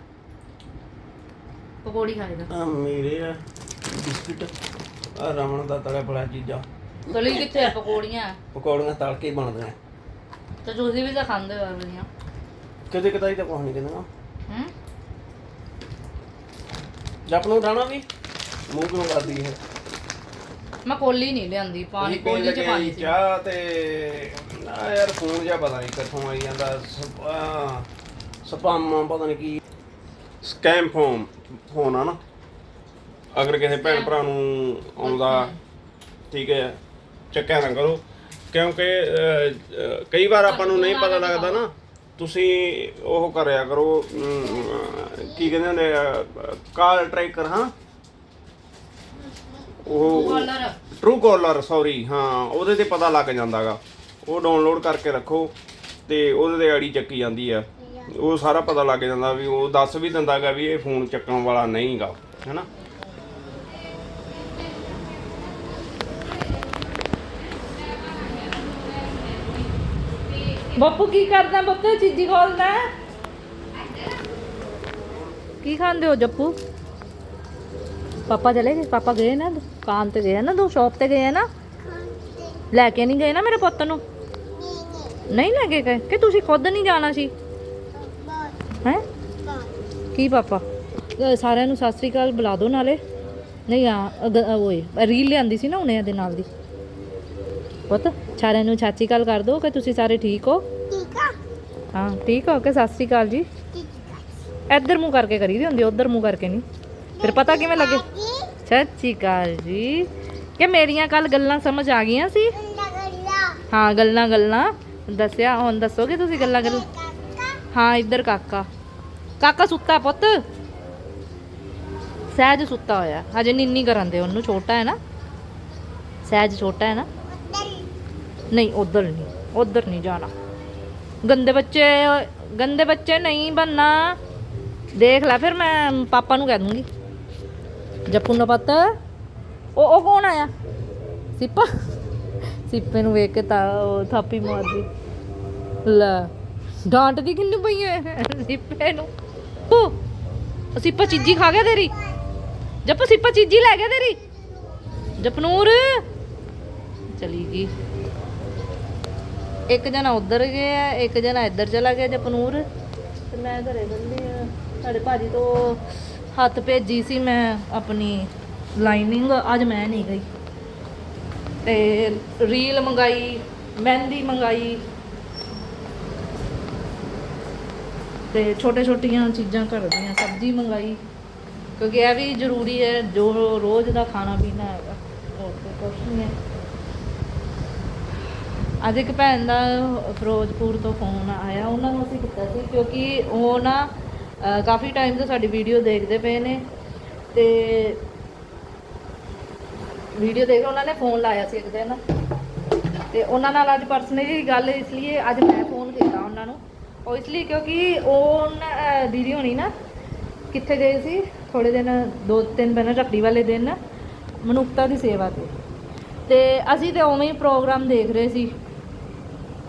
ਪਕੌੜੀ ਖਾਏਗਾ ਆ ਮੇਰੇ ਆ ਬਿਸਕਿਟ ਆ ਰਮਣ ਦਾ ਤਲਿਆ ਬੜਾ ਚੀਜ਼ਾਂ। ਗਲੀ ਕਿੱਥੇ ਆ? ਪਕੌੜੀਆਂ। ਪਕੌੜੀਆਂ ਤਲ ਕੇ ਹੀ ਬਣਦੀਆਂ। ਤੇ ਤੁਸੀਂ ਵੀ ਤਾਂ ਖਾਂਦੇ ਹੋ ਵਾਲੀਆਂ ਕਦੇ ਕਦਾਈ ਤਾਂ ਕੁਛ ਨਹੀਂ ਕਹਿੰਦਾ ਜਪ ਨੂੰ ਉਠਾਣਾ ਵੀ? ਮੂੰਹ ਕਿਉਂ ਕਰਦੀ ਹੈ ਮੈਂ ਕੋਲੀ ਨਹੀਂ ਲਿਆਂਦੀ ਪਾਣੀ ਕੋਲੀ ਚ ਪਾਣੀ ਜੀ ਸੀ। ਚਾਹ ਤੇ ਆ ਯਾਰ ਫੋਨ ਜਿਹਾ ਪਤਾ ਨਹੀਂ ਕਿੱਥੋਂ ਆਈ ਜਾਂਦਾ ਸਪਾਮ ਪਤਾ ਨਹੀਂ ਕੀ। ਸਕੈਮ ਫੋਨ ਫੋਨ ਆ ਨਾ। ਅਗਰ ਕਿਸੇ ਭੈਣ ਭਰਾ ਨੂੰ ਆਉਂਦਾ ਠੀਕ ਹੈ ਚੱਕਿਆ ਨਾ ਕਰੋ। ਕਿਉਂਕਿ ਕਈ ਵਾਰ ਆਪਾਂ ਨੂੰ ਨਹੀਂ ਪਤਾ ਲੱਗਦਾ ਨਾ। ਤੁਸੀਂ ਉਹ ਕਰਿਆ ਕਰੋ ਕੀ ਕਹਿੰਦੇ ਹੁੰਦੇ ਕਾਲ ਟਰੈਕਰ ਹਾਂ? ਉਹ ਟਰੂ ਕਾਲਰ ਸੌਰੀ ਹਾਂ ਉਹਦੇ ਤੇ ਪਤਾ ਲੱਗ ਜਾਂਦਾਗਾ। ਉਹ ਡਾਊਨਲੋਡ ਕਰਕੇ ਰੱਖੋ ਤੇ ਉਹਦੇ ਤੇ ਆਈਡੀ ਚੱਕੀ ਜਾਂਦੀ ਆ। ਉਹ ਸਾਰਾ ਪਤਾ ਲੱਗ ਜਾਂਦਾ ਵੀ ਉਹ ਦੱਸ ਵੀ ਦਿੰਦਾਗਾ ਵੀ ਇਹ ਫੋਨ ਚੱਕਣ ਵਾਲਾ ਨਹੀਂਗਾ ਹੈਨਾ? ਬਾਪੂ, ਕੀ ਕਰਦਾ ਬੱਤ ਚੀਜ਼ੀ ਖੋਲਦਾ। ਕੀ ਖਾਂਦੇ ਹੋ ਜੱਪੂ? ਪਾਪਾ ਚਲੇ ਗਏ? ਪਾਪਾ ਗਏ ਨਾ ਦੁਕਾਨ ਤੇ ਗਏ ਨਾ ਦੋ ਸ਼ਾਪ ਤੇ ਗਏ ਨਾ? ਲੈ ਕੇ ਨਹੀਂ ਗਏ ਨਾ ਮੇਰੇ ਪੁੱਤ ਨੂੰ? ਨਹੀਂ ਲੈ ਕੇ ਗਏ? ਕਿ ਤੁਸੀਂ ਖੁਦ ਨਹੀਂ ਜਾਣਾ ਸੀ? ਹੈ? ਕੀ ਪਾਪਾ? ਸਾਰਿਆਂ ਨੂੰ ਸਤਿ ਸ੍ਰੀ ਅਕਾਲ ਬੁਲਾ ਦਿਓ ਨਾਲੇ। ਨਹੀਂ, ਆ ਓਏ, ਰੀਲ ਲਿਆਂਦੀ ਸੀ ਨਾ ਉਹਨੇ ਇਹਦੇ ਨਾਲ ਦੀ। ਪੁੱਤ ਸਾਰਿਆਂ ਨੂੰ ਸਤਿ ਸ੍ਰੀ ਅਕਾਲ ਕਰ ਦਿਓ ਕਿ ਤੁਸੀਂ ਸਾਰੇ ਠੀਕ ਹੋ? ਹਾਂ ਠੀਕ ਹੋ ਕਿ ਸਤਿ ਸ੍ਰੀ ਅਕਾਲ ਜੀ? ਇੱਧਰ ਮੂੰਹ ਕਰਕੇ ਕਰੀ ਦੀ ਹੁੰਦੀ ਉਧਰ ਮੂੰਹ ਕਰਕੇ ਨਹੀਂ। ਫਿਰ ਪਤਾ ਕਿਵੇਂ ਲੱਗੇ? ਸਤਿ ਸ੍ਰੀ ਅਕਾਲ ਜੀ। ਕਿ ਮੇਰੀਆਂ ਕੱਲ ਗੱਲਾਂ ਸਮਝ ਆ ਗਈਆਂ ਸੀ? ਹਾਂ ਗੱਲਾਂ ਗੱਲਾਂ। ਦੱਸਿਆ ਹੁਣ ਦੱਸੋਗੇ ਤੁਸੀਂ ਗੱਲਾਂ ਗੱਲਾਂ? ਹਾਂ ਇੱਧਰ ਕਾਕਾ। ਕਾਕਾ ਸੁੱਤਾ ਪੁੱਤ। ਸਹਿਜ ਸੁੱਤਾ ਹੋਇਆ। ਹਜੇ ਨਿੰਨੀ ਕਰਨ ਦੇ ਉਹਨੂੰ ਛੋਟਾ ਹੈ ਨਾ। ਸਹਿਜ ਛੋਟਾ ਹੈ ਨਾ। ਨਹੀਂ, ਉਧਰ ਨਹੀਂ ਉਧਰ ਨਹੀਂ ਜਾਣਾ। ਗੰਦੇ ਬੱਚੇ ਗੰਦੇ ਬੱਚੇ ਨਹੀਂ ਬੰਨਾ ਦੇਖ ਲੈ, ਫਿਰ ਮੈਂ ਪਾਪਾ ਨੂੰ ਕਹਿ ਦੂੰਗੀ। ਜੱਪੂ ਨਾ ਪਤ, ਉਹ ਉਹ ਕੌਣ ਆਇਆ? ਸਿੱਪਾ? ਸਿੱਪੇ ਨੂੰ ਵੇਖ ਕੇ ਤਾਂ ਉਹ ਥਾਪੀ ਮਾਰਦੀ। ਲੈ ਡਾਂਟਦੀ ਕਿੰਨੀ ਪਈ ਐ ਸਿੱਪੇ ਨੂੰ। ਉਹ ਸਿੱਪਾ ਚੀਜੀ ਖਾ ਗਿਆ ਤੇਰੀ? ਜੱਪੂ, ਸਿੱਪਾ ਚੀਜੀ ਲੈ ਗਿਆ ਤੇਰੀ? ਜਪਨੂਰ, ਚਲੀ ਗਈ। ਇੱਕ ਜਣਾ ਉਧਰ ਗਿਆ ਇੱਕ ਜਣਾ ਇੱਧਰ ਚਲਾ ਗਿਆ ਜਪਨੂਰ। ਤੇ ਮੈਂ ਘਰੇ ਬੰਦੀ ਆ। ਸਾਡੇ ਭਾਜੀ ਤੋਂ ਹੱਥ ਭੇਜੀ ਸੀ ਮੈਂ ਆਪਣੀ ਲਾਈਨਿੰਗ ਅੱਜ ਮੈਂ ਨਹੀਂ ਗਈ। ਤੇ ਰੀਲ ਮੰਗਾਈ, ਮਹਿੰਦੀ ਮੰਗਾਈ। ਤੇ ਛੋਟੇ ਛੋਟੀਆਂ ਚੀਜ਼ਾਂ ਘਰ ਦੀਆਂ, ਸਬਜ਼ੀ ਮੰਗਾਈ। ਕਿਉਂਕਿ ਇਹ ਵੀ ਜ਼ਰੂਰੀ ਹੈ, ਜੋ ਰੋਜ਼ ਦਾ ਖਾਣਾ ਪੀਣਾ ਹੈਗਾ, ਹੋਰ ਤਾਂ ਕੁਛ ਨਹੀਂ ਹੈ। ਅੱਜ ਇੱਕ ਭੈਣ ਦਾ ਫਿਰੋਜ਼ਪੁਰ ਤੋਂ ਫੋਨ ਆਇਆ ਉਹਨਾਂ ਨੂੰ ਅਸੀਂ ਕੀਤਾ ਸੀ ਕਿਉਂਕਿ ਉਹ ਨਾ ਕਾਫੀ ਟਾਈਮ ਤੋਂ ਸਾਡੀ ਵੀਡੀਓ ਦੇਖਦੇ ਪਏ ਨੇ ਤੇ ਵੀਡੀਓ ਦੇਖ ਉਹਨਾਂ ਨੇ ਫੋਨ ਲਾਇਆ ਸੀ ਇੱਕ ਦਿਨ। ਤੇ ਉਹਨਾਂ ਨਾਲ ਅੱਜ ਪਰਸਨਲੀ ਗੱਲ ਇਸ ਲਈ ਅੱਜ ਮੈਂ ਫੋਨ ਕੀਤਾ ਉਹਨਾਂ ਨੂੰ। ਉਹ ਇਸ ਲਈ ਕਿਉਂਕਿ ਉਹ ਨਾ, ਦੀਦੀ ਹੋਣੀ ਨਾ ਕਿੱਥੇ ਗਏ ਸੀ ਥੋੜੇ ਦਿਨ ਦੋ ਤਿੰਨ ਪਹਿਲਾਂ ਰੱਖੜੀ ਵਾਲੇ ਦਿਨ ਮਨੁੱਖਤਾ ਦੀ ਸੇਵਾ ਤੇ। ਤੇ ਅਸੀਂ ਤੇ ਉਵੇਂ ਹੀ ਪ੍ਰੋਗਰਾਮ ਦੇਖ ਰਹੇ ਸੀ।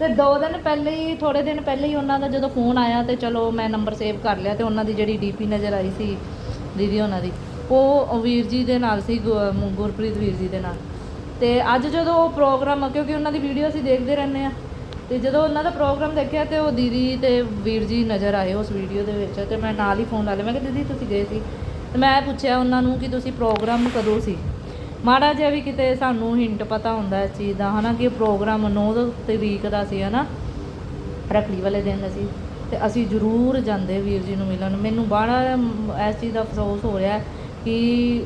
ਤੇ ਦੋ ਦਿਨ ਪਹਿਲੇ ਹੀ ਥੋੜੇ ਦਿਨ ਪਹਿਲੇ ਹੀ ਉਹਨਾਂ ਦਾ ਜਦੋਂ ਫੋਨ ਆਇਆ ਤੇ ਚਲੋ ਮੈਂ ਨੰਬਰ ਸੇਵ ਕਰ ਲਿਆ ਤੇ ਉਹਨਾਂ ਦੀ ਜਿਹੜੀ ਡੀਪੀ ਨਜ਼ਰ ਆਈ ਸੀ ਦੀਦੀ ਉਹਨਾਂ ਦੀ, ਉਹ ਵੀਰ ਜੀ ਦੇ ਨਾਲ ਸੀ, ਗੁ- ਮ- ਗੁਰਪ੍ਰੀਤ ਵੀਰ ਜੀ ਦੇ ਨਾਲ। ਤੇ ਅੱਜ ਜਦੋਂ ਉਹ ਪ੍ਰੋਗਰਾਮ, ਕਿਉਂਕਿ ਉਹਨਾਂ ਦੀ ਵੀਡੀਓ ਅਸੀਂ ਦੇਖਦੇ ਰਹਿੰਦੇ ਆ ਤੇ ਜਦੋਂ ਉਹਨਾਂ ਦਾ ਪ੍ਰੋਗਰਾਮ ਦੇਖਿਆ ਤੇ ਉਹ ਦੀਦੀ ਤੇ ਵੀਰ ਜੀ ਨਜ਼ਰ ਆਏ ਉਸ ਵੀਡੀਓ ਦੇ ਵਿੱਚ ਤੇ ਮੈਂ ਨਾਲ ਹੀ ਫੋਨ ਲਾ ਲਿਆ, ਮੈਂ ਕਿਹਾ, ਦੀਦੀ, ਤੁਸੀਂ ਗਏ ਸੀ? ਤੇ ਮੈਂ ਪੁੱਛਿਆ ਉਹਨਾਂ ਨੂੰ ਕਿ ਤੁਸੀਂ ਪ੍ਰੋਗਰਾਮ ਕਦੋਂ ਸੀ? ਮਾੜਾ ਜਿਹਾ ਵੀ ਕਿਤੇ ਸਾਨੂੰ ਹਿੰਟ ਪਤਾ ਹੁੰਦਾ ਇਸ ਚੀਜ਼ ਦਾ, ਹਨਾ, ਕਿ ਪ੍ਰੋਗਰਾਮ 9 ਤਰੀਕ ਦਾ ਸੀ, ਹਨਾ, ਰੱਖੜੀ ਵਾਲੇ ਦਿਨ ਸੀ, ਤੇ ਅਸੀਂ ਜ਼ਰੂਰ ਜਾਂਦੇ ਵੀਰ ਜੀ ਨੂੰ ਮਿਲਣ। ਮੈਨੂੰ ਬੜਾ ਇਸ ਚੀਜ਼ ਦਾ ਅਫਸੋਸ ਹੋ ਰਿਹਾ ਕਿ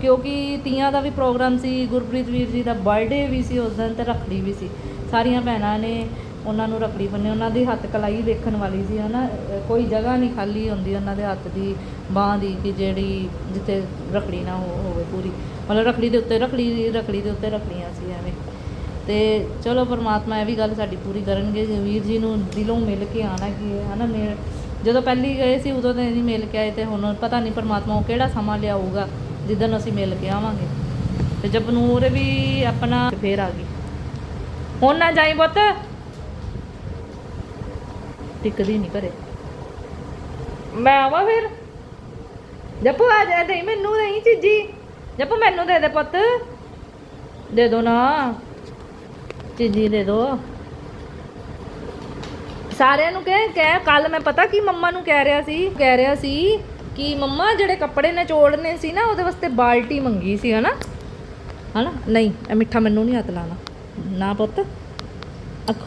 ਕਿਉਂਕਿ ਤੀਆਂ ਦਾ ਵੀ ਪ੍ਰੋਗਰਾਮ ਸੀ, ਗੁਰਪ੍ਰੀਤ ਵੀਰ ਜੀ ਦਾ ਬਰਥਡੇ ਵੀ ਸੀ ਉਸ ਦਿਨ ਤੇ ਰੱਖੜੀ ਵੀ ਸੀ। ਸਾਰੀਆਂ ਭੈਣਾਂ ਨੇ ਉਹਨਾਂ ਨੂੰ ਰੱਖੜੀ ਬੰਨੇ ਉਹਨਾਂ ਦੀ ਹੱਥ ਕਲਾਈ ਦੇਖਣ ਵਾਲੀ ਸੀ ਹਨਾ? ਅਹ, ਕੋਈ ਜਗ੍ਹਾ ਨਹੀਂ ਖਾਲੀ ਹੁੰਦੀ ਉਹਨਾਂ ਦੇ ਹੱਥ ਦੀ ਬਾਹ ਦੀ ਕਿ ਜਿਹੜੀ ਜਿੱਥੇ ਰੱਖੜੀ ਨਾ ਹੋ- ਹੋਵੇ ਪੂਰੀ। ਮਤਲਬ ਰੱਖੜੀ ਦੇ ਉੱਤੇ ਰੱਖੜੀ ਰੱਖੜੀ ਦੇ ਉੱਤੇ ਰੱਖੜੀਆਂ ਸੀ ਐਵੇਂ। ਤੇ ਚਲੋ ਪਰਮਾਤਮਾ ਇਹ ਵੀ ਗੱਲ ਸਾਡੀ ਪੂਰੀ ਕਰਨਗੇ ਵੀਰ ਜੀ ਨੂੰ ਦਿਲੋਂ ਮਿਲ ਕੇ ਆਣਾ ਕਿ ਹਨਾ? ਮਿਲ ਜਦੋਂ ਪਹਿਲੀ ਗਏ ਸੀ ਉਦੋਂ ਤਾਂ ਨਹੀਂ ਮਿਲ ਕੇ ਆਏ ਤੇ ਹੁਣ ਪਤਾ ਨਹੀਂ ਪਰਮਾਤਮਾ ਉਹ ਕਿਹੜਾ ਸਮਾਂ ਲਿਆਊਗਾ ਜਿੱਦਣ ਅਸੀਂ ਮਿਲ ਕੇ ਆਵਾਂਗੇ। ਤੇ ਜਪਨੂਰ ਵੀ ਆਪਣਾ ਫੇਰ ਆ ਗਈ। ਹੁਣ ਨਾ ਜਾਈ ਪੁੱਤ। ਟਿਕਦੀ ਨਹੀਂ ਘਰੇ ਮੈਂ ਆਵਾਂ ਫਿਰ? ਜਪੂ ਆ ਜਾ ਨਹੀਂ ਮੈਨੂੰ ਨਹੀਂ ਚੀਜੀ। ਜਪੂ ਮੈਨੂੰ ਦੇ ਦੇ ਪੁੱਤ। ਦੇ ਦੋ ਨਾ। ਚੀਜੀ ਦੇ ਦੋ। ਸਾਰਿਆਂ ਨੂੰ ਕਹਿ ਕਹਿ ਕੱਲ ਮੈਂ ਪਤਾ ਕੀ ਮੰਮਾ ਨੂੰ ਕਹਿ ਰਿਹਾ ਸੀ ਕਹਿ ਰਿਹਾ ਸੀ ਕਿ ਮੰਮਾ ਜਿਹੜੇ ਕੱਪੜੇ ਨੇ ਚੋੜਨੇ ਸੀ ਨਾ ਉਹਦੇ ਵਾਸਤੇ ਬਾਲਟੀ ਮੰਗੀ ਸੀ ਹਨਾ? ਹਨਾ? ਨਹੀਂ ਇਹ ਮਿੱਠਾ ਮੈਨੂੰ ਨਹੀਂ ਹੱਥ ਲਾਣਾ ਨਾ ਪੁੱਤ।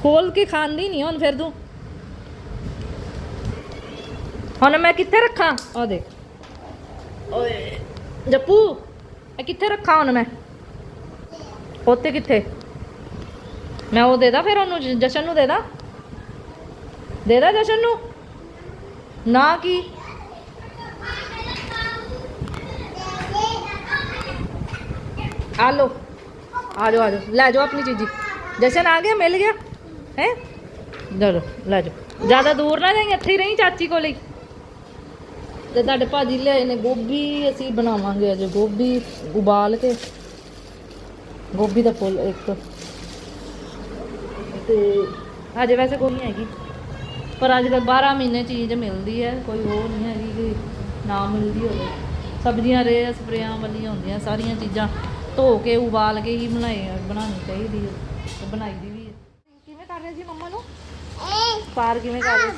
ਖੋਲ ਕੇ ਖਾਂਦੀ ਨਹੀਂ ਹੁਣ ਫਿਰ ਤੂੰ। ਹੁਣ ਮੈਂ ਕਿੱਥੇ ਰੱਖਾਂ? ਆ ਦੇਖ। ਓਏ, ਜੱਪੂ, ਇਹ ਕਿੱਥੇ ਰੱਖਾਂ ਹੁਣ ਮੈਂ? ਉੱਤੇ ਕਿੱਥੇ? ਮੈਂ ਉਹ ਦੇ ਦਾਂ ਫਿਰ ਉਹਨੂੰ, ਜ- ਜਸ਼ਨ ਨੂੰ ਦੇ ਦਾਂ? ਦੇ ਦਾਂ ਜਸ਼ਨ ਨੂੰ? ਨਾ ਕੀ? ਆ ਲੋ ਆ ਜਾਓ ਆ ਜਾਓ। ਲੈ ਜਾਓ ਆਪਣੀ ਚੀਜ਼ੀ। ਜਸ਼ਨ ਆ ਗਿਆ, ਮਿਲ ਗਿਆ। ਹੈ? ਚਲੋ, ਲੈ ਜਾਓ। ਜ਼ਿਆਦਾ ਦੂਰ ਨਾ ਜਾਈਂ, ਇੱਥੇ ਹੀ ਰਹੀ ਚਾਚੀ ਕੋਲ ਹੀ। ਤੇ ਤੁਹਾਡੇ ਭਾਜੀ ਲਿਆਏ ਨੇ ਗੋਭੀ ਅਸੀਂ ਬਣਾਵਾਂਗੇ ਅੱਜ ਗੋਭੀ ਉਬਾਲ ਕੇ। ਗੋਭੀ ਦਾ ਫੁੱਲ ਇੱਕ। ਤੇ ਅਜੇ ਵੈਸੇ ਕੋਈ ਨਹੀਂ ਹੈਗੀ। ਪਰ ਅੱਜ ਕੱਲ੍ਹ 12 ਮਹੀਨੇ ਚੀਜ਼ ਮਿਲਦੀ ਹੈ ਕੋਈ ਉਹ ਨਹੀਂ ਹੈਗੀ ਕਿ ਨਾ ਮਿਲਦੀ ਹੋਵੇ। ਸਬਜ਼ੀਆਂ ਰੇ ਸਪਰੇਆਂ ਵਾਲੀਆਂ ਹੁੰਦੀਆਂ ਸਾਰੀਆਂ ਚੀਜ਼ਾਂ ਧੋ ਕੇ ਉਬਾਲ ਕੇ ਹੀ ਬਣਾਏ ਬਣਾਉਣੀ ਚਾਹੀਦੀ ਹੈ ਤੇ ਬਣਾਈ ਦੀ ਵੀ ਹੈ ਕਿਵੇਂ ਕਰ ਰਹੇ ਜੀ ਮੰਮਾ ਨੂੰ? ਪਾਰ ਕਿਵੇਂ ਕਰ ਰਹੇ?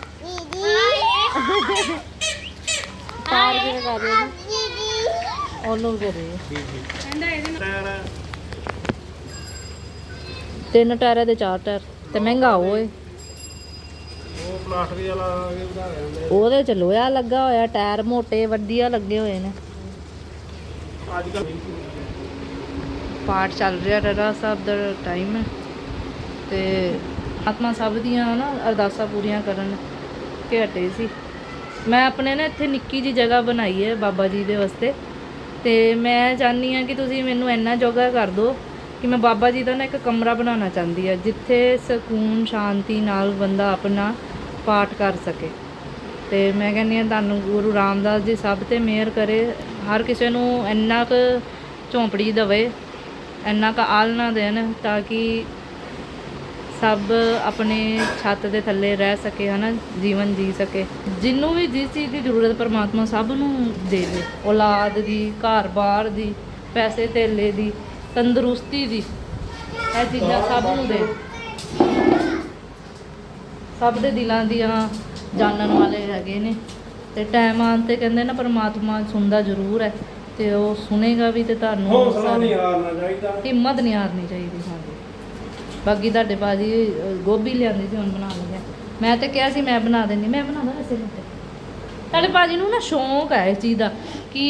ਪਾਰ ਕਿਵੇਂ ਕਰ ਰਹੇ ਜੀ। ਉਹਨੂੰ ਵੀ ਤਿੰਨ ਟਾਇਰਾਂ ਦੇ ਚਾਰ ਟਾਇਰ। ਤੇ ਮਹਿੰਗਾ ਓਏ ਉਹ ਪਲਾਸਟਿਕ ਵਾਲਾ ਇਹ ਵਧਾ ਜਾਂਦੇ ਉਹਦੇ ਚ ਲੋਹਾ ਲੱਗਾ ਹੋਇਆ, ਟਾਇਰ ਮੋਟੇ, ਵਧੀਆ ਲੱਗੇ ਹੋਏ ਨੇ। ਅੱਜ ਕੱਲ ਪਾਠ ਚੱਲ ਰਿਹਾ ਰੜਾ ਸਾਹਿਬ ਦਾ ਟਾਈਮ ਹੈ। ਤੇ ਆਤਮਾ ਸਭ ਦੀਆਂ ਨਾ ਅਰਦਾਸਾਂ ਪੂਰੀਆਂ ਕਰਨ ਕੇ ਹਟੇ ਸੀ। ਮੈਂ ਆਪਣੇ ਨਾ ਇੱਥੇ ਨਿੱਕੀ ਜੀ ਜਗ੍ਹਾ ਬਣਾਈ ਹੈ ਬਾਬਾ ਜੀ ਦੇ ਵਾਸਤੇ। ਤੇ ਮੈਂ ਚਾਹੁੰਦੀ ਹਾਂ ਕਿ ਤੁਸੀਂ ਮੈਨੂੰ ਇੰਨਾ ਜੋਗਾ ਕਰ ਦਿਓ ਕਿ ਮੈਂ ਬਾਬਾ ਜੀ ਦਾ ਨਾ ਇੱਕ ਕਮਰਾ ਬਣਾਉਣਾ ਚਾਹੁੰਦੀ ਹਾਂ, ਜਿੱਥੇ ਸਕੂਨ, ਸ਼ਾਂਤੀ ਨਾਲ ਬੰਦਾ ਆਪਣਾ ਪਾਠ ਕਰ ਸਕੇ। ਤੇ ਮੈਂ ਕਹਿੰਦੀ ਹਾਂ ਤੁਹਾਨੂੰ ਗੁਰੂ ਰਾਮਦਾਸ ਜੀ ਸਭ ਤੇ ਮਿਹਰ ਕਰੇ, ਹਰ ਕਿਸੇ ਨੂੰ ਇੰਨਾ ਕੁ ਝੌਂਪੜੀ ਦੇਵੇ, ਇੰਨਾ ਕੁ ਆਲਣਾ ਦੇਣ ਤਾਂ ਕਿ ਸਭ ਆਪਣੇ ਛੱਤ ਦੇ ਥੱਲੇ ਰਹਿ ਸਕੇ ਹਨਾ ਜੀਵਨ ਜੀ ਸਕੇ। ਜਿੰਨੂੰ ਵੀ ਜਿਸ ਚੀਜ਼ ਦੀ ਜ਼ਰੂਰਤ ਪਰਮਾਤਮਾ ਸਭ ਨੂੰ ਦੇਵੇ ਔਲਾਦ ਦੀ ਘਰ-ਬਾਰ ਦੀ ਪੈਸੇ ਧੇਲੇ ਦੀ ਤੰਦਰੁਸਤੀ ਦੀ ਇਹ ਚੀਜ਼ਾਂ ਸਭ ਨੂੰ ਦੇ। ਸਭ ਦੇ ਦਿਲਾਂ ਦੀਆਂ ਜਾਣਨ ਵਾਲੇ ਹੈਗੇ ਨੇ। ਤੇ ਟਾਈਮ ਆਉਣ ਤੇ ਕਹਿੰਦੇ ਨਾ ਪਰਮਾਤਮਾ ਸੁਣਦਾ ਜ਼ਰੂਰ ਹੈ। ਤੇ ਉਹ ਸੁਨੇਗਾ ਵੀ ਤੇ ਤੁਹਾਨੂੰ ਹਿੰਮਤ ਨਹੀਂ ਹਾਰਨੀ ਚਾਹੀਦੀ ਸਾਨੂੰ ਬਾਕੀ ਤੁਹਾਡੇ ਬਾਜੀ ਗੋਭੀ ਲਿਆਂਦੀ ਸੀ ਹੁਣ ਬਣਾ ਲਿਆ ਮੈਂ ਤੇ ਕਿਹਾ ਸੀ ਮੈਂ ਬਣਾ ਦਿੰਦੀ ਮੈਂ ਬਣਾਉਂਦਾ ਵੈਸੇ ਰੋਟੀ ਸਾਡੇ ਭਾਜੀ ਨੂੰ ਨਾ ਸ਼ੌਂਕ ਹੈ ਇਸ ਚੀਜ਼ ਦਾ ਕਿ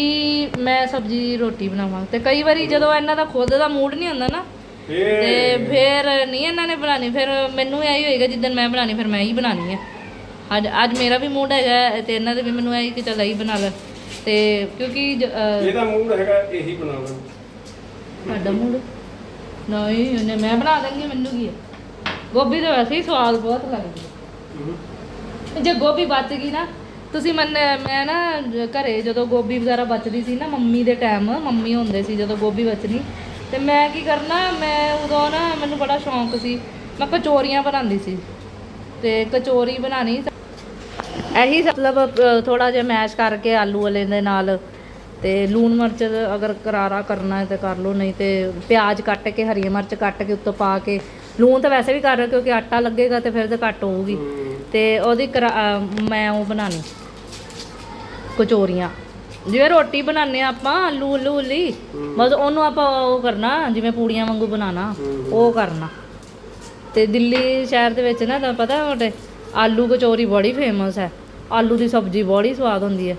ਮੈਂ ਸਬਜ਼ੀ ਰੋਟੀ ਬਣਾਵਾਂ। ਤੇ ਕਈ ਵਾਰੀ ਜਦੋਂ ਇਹਨਾਂ ਦਾ ਖੁਦ ਦਾ ਮੂਡ ਨਹੀਂ ਹੁੰਦਾ ਨਾ ਤੇ ਫਿਰ। ਨਹੀਂ ਇਹਨਾਂ ਨੇ ਬਣਾਣੀ ਫਿਰ ਮੈਨੂੰ ਇਹੀ ਹੋਏਗਾ ਜਿੱਦਣ ਮੈਂ ਬਣਾਣੀ ਫਿਰ ਮੈਂ ਹੀ ਬਣਾਣੀ ਹੈ। ਅੱਜ ਅੱਜ ਮੇਰਾ ਵੀ ਮੂਡ ਹੈਗਾ ਤੇ ਇਹਨਾਂ ਦੇ ਵੀ ਮੈਨੂੰ ਇਹੀ ਕਿ ਚੱਲ ਇਹੀ ਬਣਾ ਲੈ। ਤੇ ਕਿਉਂਕਿ ਇਹਦਾ ਮੂਡ ਹੈਗਾ ਇਹੀ ਬਣਾਉਣਾ। ਸਾਡਾ ਮੂਡ ਨਹੀਂ ਉਹਨੇ ਮੈਂ ਬਣਾ ਦਾਂਗੀ ਮੈਨੂੰ ਕੀ ਹੈ ਗੋਭੀ ਤਾਂ ਵੈਸੇ ਹੀ ਸਵਾਦ ਬਹੁਤ ਲੱਗਦੀ ਹੈ। ਜੇ ਗੋਭੀ ਬਚ ਗਈ ਨਾ ਤੁਸੀਂ ਮੰਨ ਮੈਂ ਨਾ ਜ- ਘਰੇ ਜਦੋਂ ਗੋਭੀ ਵਗੈਰਾ ਬਚਦੀ ਸੀ ਨਾ ਮੰਮੀ ਦੇ ਟਾਈਮ ਮੰਮੀ ਹੁੰਦੇ ਸੀ ਜਦੋਂ ਗੋਭੀ ਬਚਣੀ ਤੇ ਮੈਂ ਕੀ ਕਰਨਾ ਮੈਂ ਉਦੋਂ ਨਾ ਮੈਨੂੰ ਬੜਾ ਸ਼ੌਂਕ ਸੀ ਮੈਂ ਕਚੋਰੀਆਂ ਬਣਾਉਂਦੀ ਸੀ। ਤੇ ਕਚੋਰੀ ਬਣਾਣੀ ਇਹੀ ਮਤਲਬ ਥੋੜਾ ਜਿਹਾ ਮੈਸ਼ ਕਰਕੇ ਆਲੂ ਵਾਲੇ ਦੇ ਨਾਲ ਤੇ ਲੂਣ ਮਿਰਚ ਅਗਰ ਕਰਾਰਾ ਕਰਨਾ ਹੈ ਤੇ ਕਰ ਲਓ, ਨਹੀਂ ਤੇ ਪਿਆਜ਼ ਕੱਟ ਕੇ ਹਰੀਆਂ ਮਿਰਚ ਕੱਟ ਕੇ ਉੱਤੋਂ ਪਾ ਕੇ, ਲੂਣ ਤਾਂ ਵੈਸੇ ਵੀ ਕਰ ਰਹੇ ਕਿਉਂਕਿ ਆਟਾ ਲੱਗੇਗਾ ਤੇ ਫਿਰ ਤਾਂ ਘੱਟ ਹੋਊਗੀ। ਤੇ ਉਹਦੀ ਕਰਾ- ਮੈਂ ਉਹ ਬਣਾਣੀ, ਕਚੋਰੀਆਂ। ਜਿਵੇਂ ਰੋਟੀ ਬਣਾਉਂਦੇ ਆ ਆਪਾਂ, ਆਲੂ ਉਲੂ ਲਈ ਬਸ ਉਹਨੂੰ ਆਪਾਂ ਉਹ ਕਰਨਾ, ਜਿਵੇਂ ਪੂੜੀਆਂ ਵਾਂਗੂ ਬਣਾਉਣਾ, ਉਹ ਕਰਨਾ। ਤੇ ਦਿੱਲੀ ਸ਼ਹਿਰ ਦੇ ਵਿੱਚ ਨਾ, ਤੁਹਾਨੂੰ ਪਤਾ ਤੁਹਾਡੇ, ਆਲੂ ਕਚੋਰੀ ਬੜੀ ਫੇਮਸ ਹੈ। ਆਲੂ ਦੀ ਸਬਜ਼ੀ ਬੜੀ ਸਵਾਦ ਹੁੰਦੀ ਹੈ।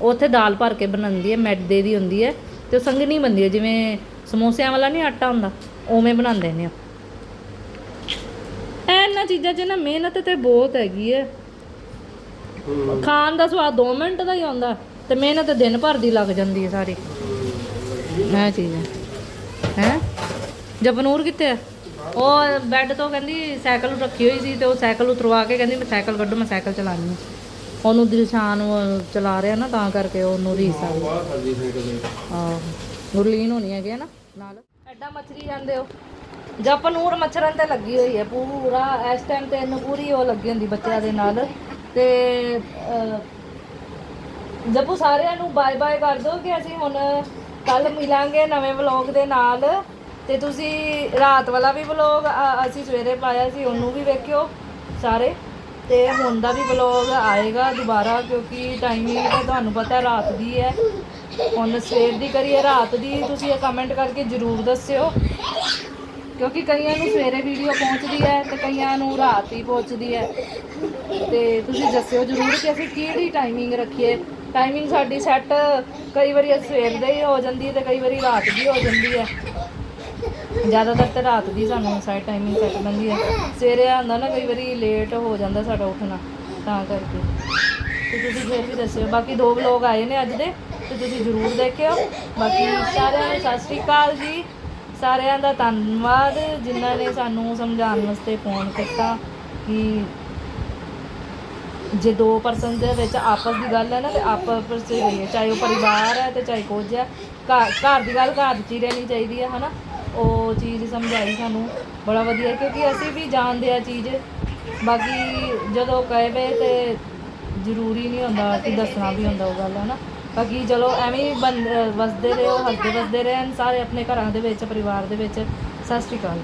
ਉੱਥੇ ਦਾਲ ਭਰ ਕੇ ਬਣਾਉਂਦੀ ਹੈ ਮੈਦੇ ਦੀ ਹੁੰਦੀ ਹੈ ਤੇ ਉਹ ਸੰਘਣੀ ਬਣਦੀ ਹੈ ਜਿਵੇਂ ਸਮੋਸਿਆਂ ਵਾਲਾ ਨਹੀਂ ਆਟਾ ਹੁੰਦਾ ਉਵੇਂ ਬਣਾਉਂਦੇ ਨੇ ਇਹਨਾਂ ਚੀਜ਼ਾਂ 'ਚ ਨਾ ਮਿਹਨਤ ਤੇ ਬਹੁਤ ਹੈਗੀ ਹੈ। ਖਾਣ ਦਾ ਸਵਾਦ 2 ਮਿੰਟ ਦਾ ਹੀ ਆਉਂਦਾ ਤੇ ਮਿਹਨਤ ਦਿਨ ਭਰ ਦੀ ਲੱਗ ਜਾਂਦੀ ਹੈ ਸਾਰੀ। ਇਹ ਚੀਜ਼ ਹੈ। ਹੈ? ਜਪਨੂਰ ਕਿੱਥੇ ਹੈ? ਉਹ ਬੈੱਡ ਤੋਂ ਕਹਿੰਦੀ ਸਾਈਕਲ ਰੱਖੀ ਹੋਈ ਸੀ ਤੇ ਉਹ ਸਾਈਕਲ ਉਤਰਵਾ ਕੇ ਕਹਿੰਦੀ ਮੈਂ ਸਾਈਕਲ ਕੱਢੋ ਮੈਂ ਸਾਈਕਲ ਚਲਾਉਣੀ ਹੈ। ਉਹਨੂੰ ਦਿਲਸ਼ਾਨ ਚਲਾ ਰਿਹਾ ਨਾ ਤਾਂ ਕਰਕੇ ਉਹਨੂੰ ਰੀਸ ਆ ਗਈ। ਆਹੋ ਗੁਰਲੀਨ ਹੋਣੀ ਹੈਗੀ ਨਾ ਨਾਲ। ਐਡਾ ਮੱਛਰੀ ਜਾਂਦੇ ਹੋ। ਜਪਨੂਰ ਮੱਛਰਾਂ ਤੇ ਲੱਗੀ ਹੋਈ ਹੈ ਪੂਰਾ ਇਸ ਟਾਈਮ ਤੇ ਇਹਨੂੰ ਪੂਰੀ ਉਹ ਲੱਗੀ ਹੁੰਦੀ ਬੱਚਿਆਂ ਦੇ ਨਾਲ। ਤੇ ਜਪੂ ਸਾਰਿਆਂ ਨੂੰ ਬਾਏ ਬਾਏ ਕਰ ਦਿਓ ਕਿ ਅਸੀਂ ਹੁਣ ਕੱਲ ਮਿਲਾਂਗੇ ਨਵੇਂ ਵਲੌਗ ਦੇ ਨਾਲ। ਤੇ ਤੁਸੀਂ ਰਾਤ ਵਾਲਾ ਵੀ ਵਲੌਗ ਅਸੀਂ ਸਵੇਰੇ ਪਾਇਆ ਸੀ ਉਹਨੂੰ ਵੀ ਵੇਖਿਓ ਸਾਰੇ। ਤੇ ਹੁਣ ਦਾ ਵੀ ਵਲੌਗ ਆਏਗਾ ਦੁਬਾਰਾ ਕਿਉਂਕਿ ਟਾਈਮਿੰਗ ਤਾਂ ਤੁਹਾਨੂੰ ਪਤਾ ਰਾਤ ਦੀ ਹੈ। ਹੁਣ ਸਵੇਰ ਦੀ ਕਰੀਏ, ਰਾਤ ਦੀ ਤੁਸੀਂ ਇਹ ਕਮੈਂਟ ਕਰਕੇ ਜਰੂਰ ਦੱਸਿਓ। ਕਿਉਂਕਿ ਕਈਆਂ ਨੂੰ ਸਵੇਰੇ ਵੀਡੀਓ ਪਹੁੰਚਦੀ ਹੈ ਤੇ ਕਈਆਂ ਨੂੰ ਰਾਤ ਹੀ ਪਹੁੰਚਦੀ ਹੈ। ਤੇ ਤੁਸੀਂ ਦੱਸਿਓ ਜਰੂਰ ਕਿ ਅਸੀਂ ਕਿਹੜੀ ਟਾਈਮਿੰਗ ਰੱਖੀਏ। ਟਾਈਮਿੰਗ ਸਾਡੀ ਸੈੱਟ ਕਈ ਵਾਰੀ ਸਵੇਰ ਦੇ ਹੀ ਹੋ ਜਾਂਦੀ ਹੈ ਤੇ ਕਈ ਵਾਰੀ ਰਾਤ ਦੀ ਹੋ ਜਾਂਦੀ ਹੈ। ਜ਼ਿਆਦਾਤਰ ਤਾਂ ਰਾਤ ਦੀ ਸਾਨੂੰ ਸਾਈਡ ਟਾਈਮਿੰਗ ਸੈੱਟ ਬੰਦੀ ਹੈ। ਸਵੇਰੇ ਆਉਂਦਾ ਨਾ ਕਈ ਵਾਰੀ ਲੇਟ ਹੋ ਜਾਂਦਾ ਸਾਡਾ ਉੱਠਣਾ, ਤਾਂ ਕਰਕੇ। ਤੇ ਤੁਸੀਂ ਫਿਰ ਵੀ ਦੱਸਿਓ। ਬਾਕੀ ਦੋ ਵਲੋਗ ਆਏ ਨੇ ਅੱਜ ਦੇ, ਤੇ ਤੁਸੀਂ ਜ਼ਰੂਰ ਦੇਖਿਓ। ਬਾਕੀ ਸਾਰਿਆਂ ਨੂੰ ਸਤਿ ਸ਼੍ਰੀ ਅਕਾਲ ਜੀ। ਸਾਰਿਆਂ ਦਾ ਧੰਨਵਾਦ, ਜਿਨ੍ਹਾਂ ਨੇ ਸਾਨੂੰ ਸਮਝਾਉਣ ਵਾਸਤੇ ਫੋਨ ਕੀਤਾ ਕਿ ਜੇ ਦੋ ਪਰਸਨ ਦੇ ਵਿੱਚ ਆਪਸ ਦੀ ਗੱਲ ਹੈ ਨਾ, ਤੇ ਆਪਸ ਵਿੱਚ ਹੀ ਹੈ ਚਾਹੇ ਉਹ ਪਰਿਵਾਰ ਹੈ ਤੇ ਚਾਹੇ ਕੁਝ ਹੈ। ਘਰ ਘਰ ਦੀ ਗੱਲ ਘਰ 'ਚ ਹੀ ਰਹਿਣੀ ਚਾਹੀਦੀ ਹੈ, ਹਨਾ? ਉਹ ਚੀਜ਼ ਸਮਝਾਈ ਸਾਨੂੰ, ਬੜਾ ਵਧੀਆ, ਕਿਉਂਕਿ ਅਸੀਂ ਵੀ ਜਾਣਦੇ ਆ ਚੀਜ਼। ਬਾਕੀ ਜਦੋਂ ਕਹੇ ਵੇ ਤੇ ਜ਼ਰੂਰੀ ਨਹੀਂ ਹੁੰਦਾ ਕਿ ਦੱਸਣਾ ਵੀ ਹੁੰਦਾ ਉਹ ਗੱਲ ਹੈ ਨਾ ਬਾਕੀ ਚਲੋ, ਐਵੇਂ ਹੀ ਬੰ- ਅਹ ਵਸਦੇ ਰਹੋ, ਹੱਸਦੇ ਵਸਦੇ ਰਹਿਣ, ਸਾਰੇ ਆਪਣੇ ਘਰਾਂ ਦੇ ਵਿੱਚ, ਪਰਿਵਾਰ ਦੇ ਵਿੱਚ। ਸਤਿ ਸ਼੍ਰੀ ਅਕਾਲ।